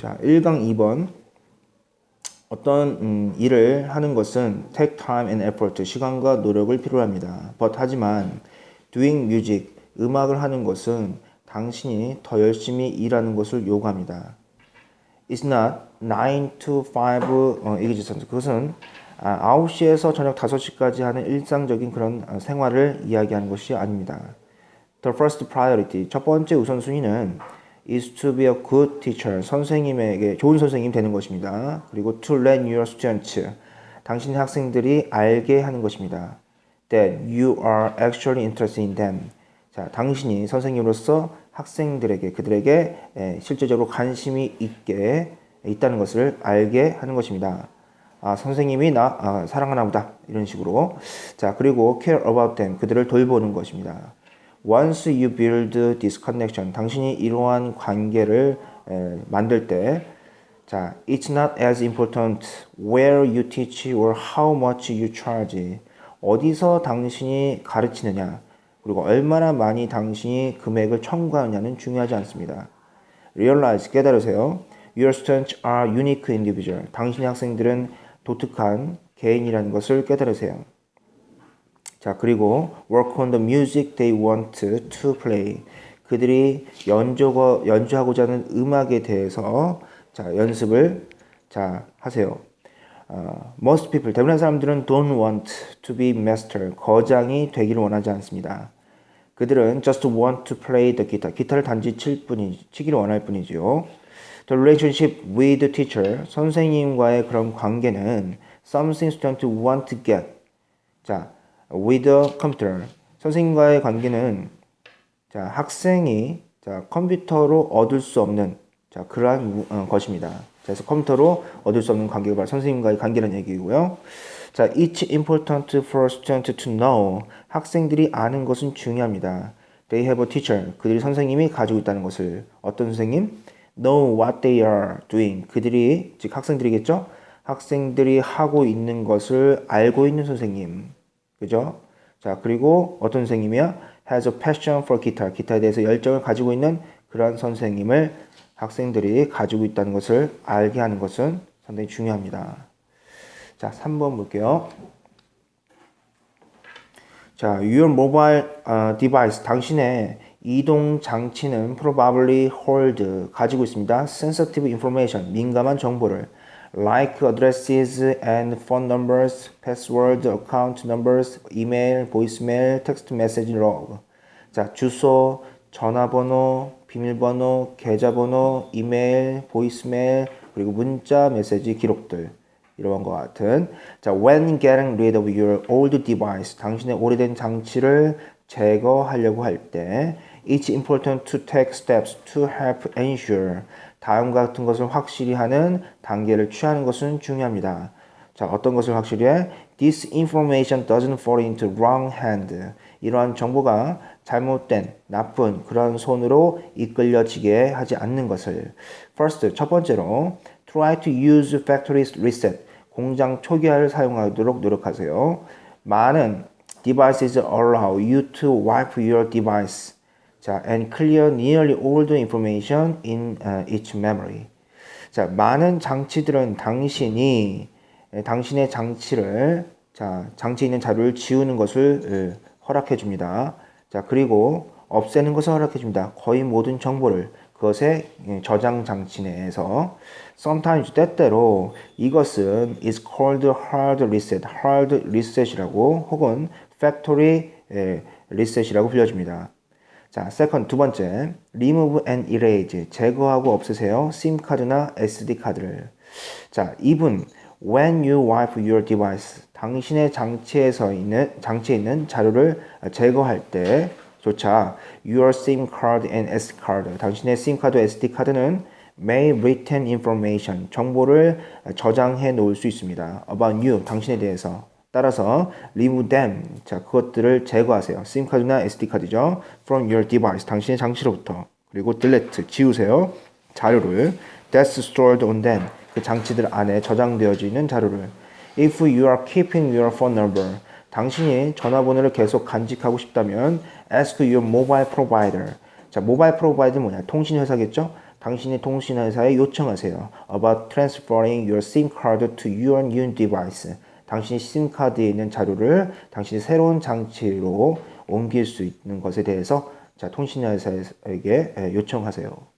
자, 1강 2번. 어떤 음, 일을 하는 것은 take time and effort, 시간과 노력을 필요로 합니다. but 하지만 doing music, 음악을 하는 것은 당신이 더 열심히 일하는 것을 요구합니다. It's not 9 to 5 어, 이기지 그것은 아, 9시에서 저녁 5시까지 하는 일상적인 그런 어, 생활을 이야기하는 것이 아닙니다. The first priority, 첫 번째 우선순위는 is to be a good teacher, 선생님에게 좋은 선생님 되는 것입니다. 그리고 to let your students, 당신의 학생들이 알게 하는 것입니다. That you are actually interested in them. 자, 당신이 선생님으로서 학생들에게 그들에게 에, 실제적으로 관심이 있게 있다는 것을 알게 하는 것입니다. 아, 선생님이 나 아, 사랑하나 보다 이런 식으로 자 그리고 care about them 그들을 돌보는 것입니다. Once you build this connection 당신이 이러한 관계를 에, 만들 때 자, it's not as important where you teach or how much you charge. 어디서 당신이 가르치느냐, 그리고 얼마나 많이 당신이 금액을 청구하느냐는 중요하지 않습니다. Realize, 깨달으세요. Your students are unique individual. 당신의 학생들은 독특한 개인이라는 것을 깨달으세요. 자, 그리고 work on the music they want to play. 그들이 연주고, 연주하고자 하는 음악에 대해서 자, 연습을 자, 하세요. 어, most people, 대부분의 사람들은 don't want to be master, 거장이 되기를 원하지 않습니다. 그들은 just want to play the guitar, 기타를 단지 칠 뿐이, 치기를 원할 뿐이지요. The relationship with the teacher, 선생님과의 그런 관계는 something student want to get. 자, with the computer, 선생님과의 관계는 자, 학생이 자, 컴퓨터로 얻을 수 없는 자, 그러한 어, 것입니다. 그래서 컴퓨터로 얻을 수 없는 관계가 바로 선생님과의 관계라는 얘기고요. 자, it's important for students to know. 학생들이 아는 것은 중요합니다. They have a teacher. 그들이 선생님이 가지고 있다는 것을. 어떤 선생님? Know what they are doing. 그들이, 즉 학생들이겠죠? 학생들이 하고 있는 것을 알고 있는 선생님. 그죠? 자, 그리고 어떤 선생님이야? Has a passion for guitar. 기타에 대해서 열정을 가지고 있는 그런 선생님을 학생들이 가지고 있다는 것을 알게 하는 것은 상당히 중요합니다. 자, 3번 볼게요. 자, your mobile uh, device, 당신의 이동 장치는 probably hold, 가지고 있습니다. sensitive information, 민감한 정보를 like addresses and phone numbers, password, account numbers, email, voicemail, text message log. 자, 주소, 전화번호, 비밀번호, 계좌번호, 이메일, 보이스메일, 그리고 문자, 메시지 기록들. 이런 것 같은. 자, when getting rid of your old device, 당신의 오래된 장치를 제거하려고 할 때, it's important to take steps to help ensure. 다음과 같은 것을 확실히 하는 단계를 취하는 것은 중요합니다. 자, 어떤 것을 확실히 해? This information doesn't fall into wrong hand. 이러한 정보가 잘못된, 나쁜 그런 손으로 이끌려지게 하지 않는 것을. First, 첫 번째로, try to use factory reset. 공장 초기화를 사용하도록 노력하세요. 많은 devices allow you to wipe your device. 자, and clear nearly all the information in uh, each memory. 자, 많은 장치들은 당신이 당신의 장치를 자, 장치에 있는 자료를 지우는 것을 허락해 줍니다. 자, 그리고 없애는 것을 허락해 줍니다. 거의 모든 정보를 그것의 저장 장치 내에서 sometimes 때때로 이것은 is called hard reset, hard reset이라고 혹은 factory reset이라고 불려집니다. 자, second 두 번째, remove and erase 제거하고 없애세요. 심 카드나 SD 카드를. 자, 이분 when you wipe your device 당신의 장치에서 있는 장치에 있는 자료를 제거할 때 조차 your SIM card and SD card 당신의 SIM 카드, SD 카드는 may retain information 정보를 저장해 놓을 수 있습니다. about you 당신에 대해서 따라서 remove them 자 그것들을 제거하세요. SIM 카드나 SD 카드죠. from your device 당신의 장치로부터 그리고 delete 지우세요. 자료를 that's stored on them 그 장치들 안에 저장되어져 있는 자료를 if you are keeping your phone number 당신이 전화번호를 계속 간직하고 싶다면 ask your mobile provider. 자, 모바일 프로바이더 뭐냐? 통신 회사겠죠? 당신이 통신 회사에 요청하세요. About transferring your SIM card to your new device. 당신이 심 카드에 있는 자료를 당신이 새로운 장치로 옮길 수 있는 것에 대해서 자 통신회사에게 예, 요청하세요.